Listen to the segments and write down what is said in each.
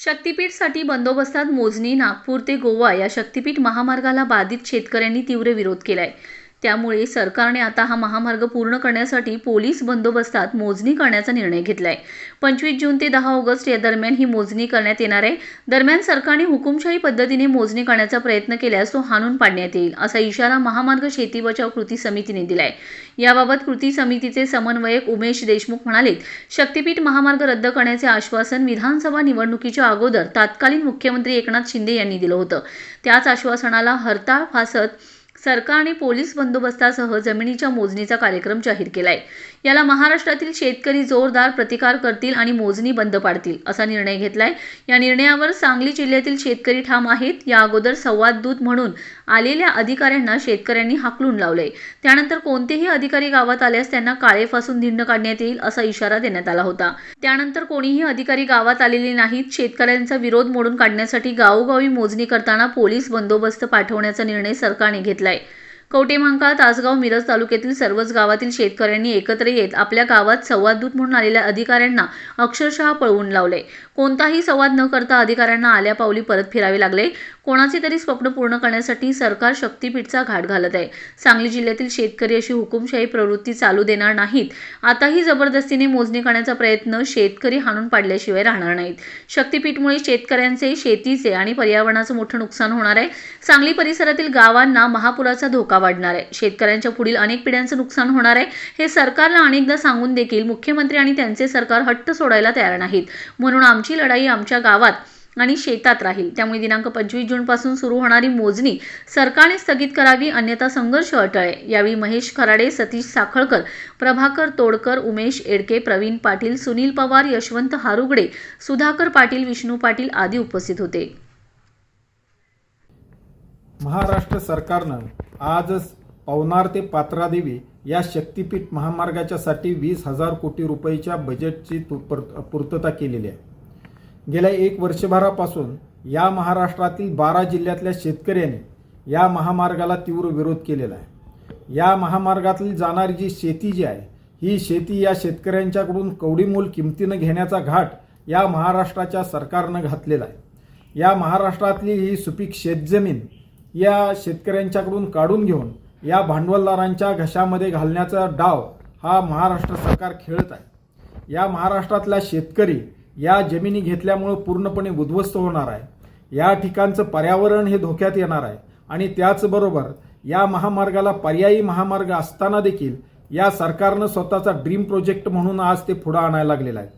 शक्तीपीठसाठी बंदोबस्तात मोजणी नागपूर ते गोवा या शक्तीपीठ महामार्गाला बाधित शेतकऱ्यांनी तीव्र विरोध केलाय. त्यामुळे सरकारने आता हा महामार्ग पूर्ण करण्यासाठी पोलीस बंदोबस्तात मोजणी करण्याचा निर्णय घेतलाय. पंचवीस जून ते दहा ऑगस्ट या दरम्यान ही मोजणी करण्यात येणार आहे. दरम्यान सरकारने हुकुमशाही पद्धतीने मोजणी करण्याचा प्रयत्न केल्यास तो हाणून पाडण्यात येईल असा इशारा महामार्ग शेती बचाव कृती समितीने दिलाय. याबाबत कृती समितीचे समन्वयक उमेश देशमुख म्हणाले शक्तीपीठ महामार्ग रद्द करण्याचे आश्वासन विधानसभा निवडणुकीच्या अगोदर तत्कालीन मुख्यमंत्री एकनाथ शिंदे यांनी दिलं होतं. त्याच आश्वासनाला हरताळ फासत सरकारने पोलीस बंदोबस्तासह जमिनीच्या मोजणीचा कार्यक्रम जाहीर केलाय. याला महाराष्ट्रातील शेतकरी जोरदार प्रतिकार करतील आणि मोजणी बंद पाडतील असा निर्णय घेतलाय. या निर्णयावर सांगली जिल्ह्यातील शेतकरी ठाम आहेत. या अगोदर संवाद दूत म्हणून आलेल्या अधिकाऱ्यांना शेतकऱ्यांनी हाकलून लावले त्यानंतर कोणतेही अधिकारी गावात आल्यास त्यांना काळेपासून धिंड काढण्यात येईल असा इशारा देण्यात आला होता. त्यानंतर कोणीही अधिकारी गावात आलेले नाहीत. शेतकऱ्यांचा विरोध मोडून काढण्यासाठी गावोगावी मोजणी करताना पोलीस बंदोबस्त पाठवण्याचा निर्णय सरकारने घेतलाय. कवटेमहांकाळ तासगाव मिरज तालुक्यातील सर्वच गावातील शेतकऱ्यांनी एकत्र येत आपल्या गावात संवाददूत म्हणून आलेल्या अधिकाऱ्यांना अक्षरशः पळवून लावले. कोणताही संवाद न करता अधिकाऱ्यांना आल्या पावली परत फिरावे लागले. कोणाचे तरी स्वप्न पूर्ण करण्यासाठी सरकार शक्तीपीठचा घाट घालत आहे. सांगली जिल्ह्यातील शेतकरी अशी हुकुमशाही प्रवृत्ती चालू देणार नाहीत. आताही जबरदस्तीने मोजणी करण्याचा प्रयत्न शेतकरी हाणून पाडल्याशिवाय राहणार नाहीत. शक्तीपीठमुळे शेतकऱ्यांचे शेतीचे आणि पर्यावरणाचं मोठं नुकसान होणार आहे. सांगली परिसरातील गावांना महापुराचा धोका वाढणार आहे. शेतकऱ्यांच्या पुढील अनेक पिढ्यांचं नुकसान होणार आहे हे सरकारला अनेकदा सांगून देखील मुख्यमंत्री आणि त्यांचे सरकार हट्ट सोडायला तयार नाहीत. म्हणून आमची लढाई आमच्या गावात आणि शेतात राहील. त्यामुळे दिनांक पंचवीस जूनपासून सुरू होणारी मोजणी सरकारने स्थगित करावी अन्यथा संघर्ष अटळे यावेळी महेश खराडे सतीश साखळकर प्रभाकर तोडकर उमेश एडके प्रवीण पाटील सुनील पवार यशवंत हारुगडे सुधाकर पाटील विष्णू पाटील आदी उपस्थित होते. महाराष्ट्र सरकारनं आजच पवनार ते पात्रादेवी या शक्तीपीठ महामार्गाच्यासाठी वीस हजार कोटी रुपयेच्या बजेटची पूर्तता केलेली आहे. गेल्या एक वर्षभरापासून या महाराष्ट्रातील बारा जिल्ह्यातल्या शेतकऱ्यांनी या महामार्गाला तीव्र विरोध केलेला आहे. या महामार्गातील जाणारी जी शेती जी आहे ही शेती या शेतकऱ्यांच्याकडून कवडीमोल किमतीनं घेण्याचा घाट या महाराष्ट्राच्या सरकारनं घातलेला आहे. या महाराष्ट्रातली ही सुपीक शेतजमीन या शेतकऱ्यांच्याकडून काढून घेऊन या भांडवलदारांच्या घशामध्ये घालण्याचा डाव हा महाराष्ट्र सरकार खेळत आहे. या महाराष्ट्रातला शेतकरी या जमिनी घेतल्यामुळं पूर्णपणे उद्ध्वस्त होणार आहे. या ठिकाणचं पर्यावरण हे धोक्यात येणार आहे आणि त्याचबरोबर या महामार्गाला पर्यायी महामार्ग असताना देखील या सरकारनं स्वतःचा ड्रीम प्रोजेक्ट म्हणून आज ते पुढं आणायला लागलेला आहे.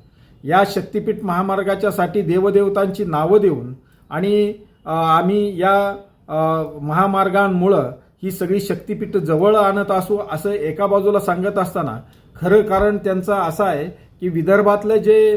या शक्तीपीठ महामार्गाच्यासाठी देवदेवतांची नावं देऊन आणि आम्ही या महामार्गांमुळं ही सगळी शक्तीपीठ जवळ आणत असू असं एका बाजूला सांगत असताना खरं कारण त्यांचं असं आहे की विदर्भातलं जे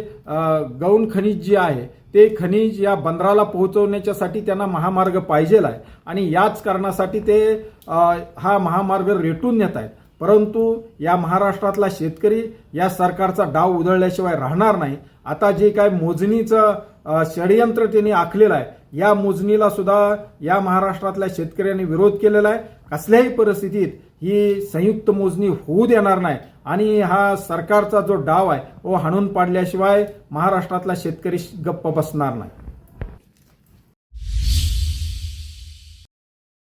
गौण खनिज जे आहे ते खनिज या बंदराला पोहोचवण्याच्यासाठी त्यांना महामार्ग पाहिजेला आहे. आणि याच कारणासाठी ते हा महामार्ग रेटून नेत आहेत. परंतु या महाराष्ट्रातला शेतकरी या सरकारचा डाव उधळल्याशिवाय राहणार नाही. आता जे काय मोजणीचं षडयंत्र त्यांनी आखलेलं आहे या मोजणीला सुद्धा या महाराष्ट्रातल्या शेतकऱ्यांनी विरोध केलेला आहे. कसल्याही परिस्थितीत ही संयुक्त मोजणी होऊ देणार नाही. आणि हा सरकारचा जो डाव आहे तो हाणून पाडल्याशिवाय महाराष्ट्रातला शेतकरी गप्प बसणार नाही.